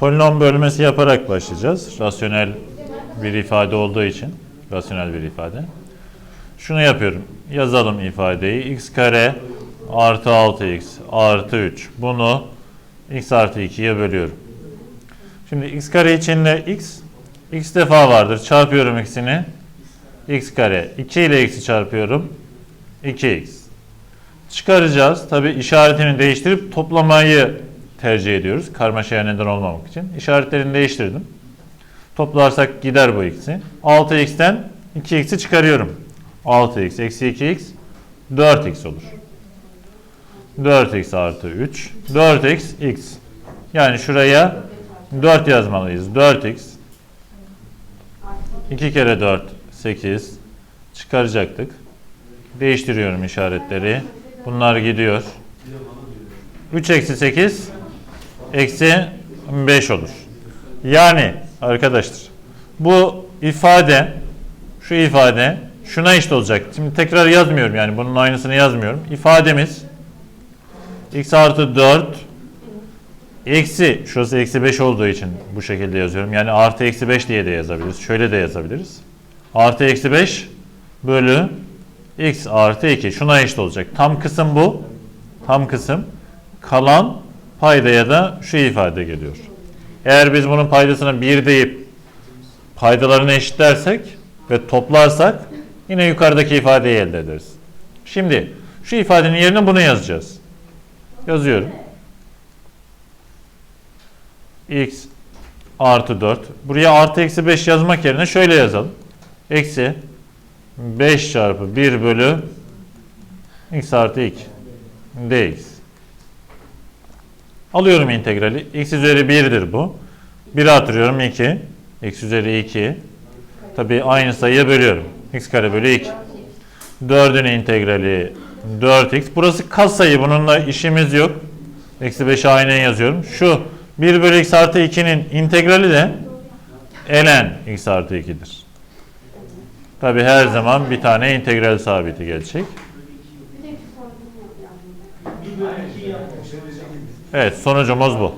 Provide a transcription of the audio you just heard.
Polinom bölmesi yaparak başlayacağız. Rasyonel bir ifade olduğu için. Rasyonel bir ifade. Şunu yapıyorum. Yazalım ifadeyi. x kare artı 6x artı 3. Bunu x artı 2'ye bölüyorum. Şimdi x kare içinde x, x defa vardır. Çarpıyorum x'ini. x kare. 2 ile x'i çarpıyorum. 2x. Çıkaracağız. Tabi işaretini değiştirip toplamayı tercih ediyoruz. Karmaşaya neden olmamak için. İşaretlerini değiştirdim. Toplarsak gider bu x'i. 6x'ten 2x'i çıkarıyorum. 6x eksi 2x 4x olur. 4x artı 3. 4x x. Yani şuraya 4 yazmalıyız. 4x 2 kere 4 8 çıkaracaktık. Değiştiriyorum işaretleri. Bunlar gidiyor. 3 eksi 8 eksi 5 olur. Yani arkadaşlar bu ifade şu ifade şuna eşit olacak. Şimdi tekrar yazmıyorum yani bunun aynısını yazmıyorum. İfademiz x artı 4 eksi şurası eksi 5 olduğu için bu şekilde yazıyorum. Yani artı eksi 5 diye de yazabiliriz. Şöyle de yazabiliriz. Artı eksi 5 bölü x artı 2 şuna eşit olacak. Tam kısım bu. Tam kısım. Kalan paydaya da şu ifade geliyor. Eğer biz bunun paydasına 1 deyip paydalarını eşitlersek ve toplarsak yine yukarıdaki ifadeyi elde ederiz. Şimdi şu ifadenin yerine bunu yazacağız. Yazıyorum. x artı 4. Buraya artı eksi 5 yazmak yerine şöyle yazalım. Eksi 5 çarpı 1 bölü x artı 2 dx. Alıyorum integrali. x üzeri 1'dir bu. 1'e atırıyorum 2. x üzeri 2. Tabi aynı sayıya bölüyorum. x kare bölü 2. 4'ün integrali 4x. Burası kas sayı. Bununla işimiz yok. Eksi 5'e aynen yazıyorum. Şu 1 bölü x artı 2'nin integrali de ln x artı 2'dir. Tabi her zaman bir tane integral sabiti gelecek. Evet sonucumuz bu.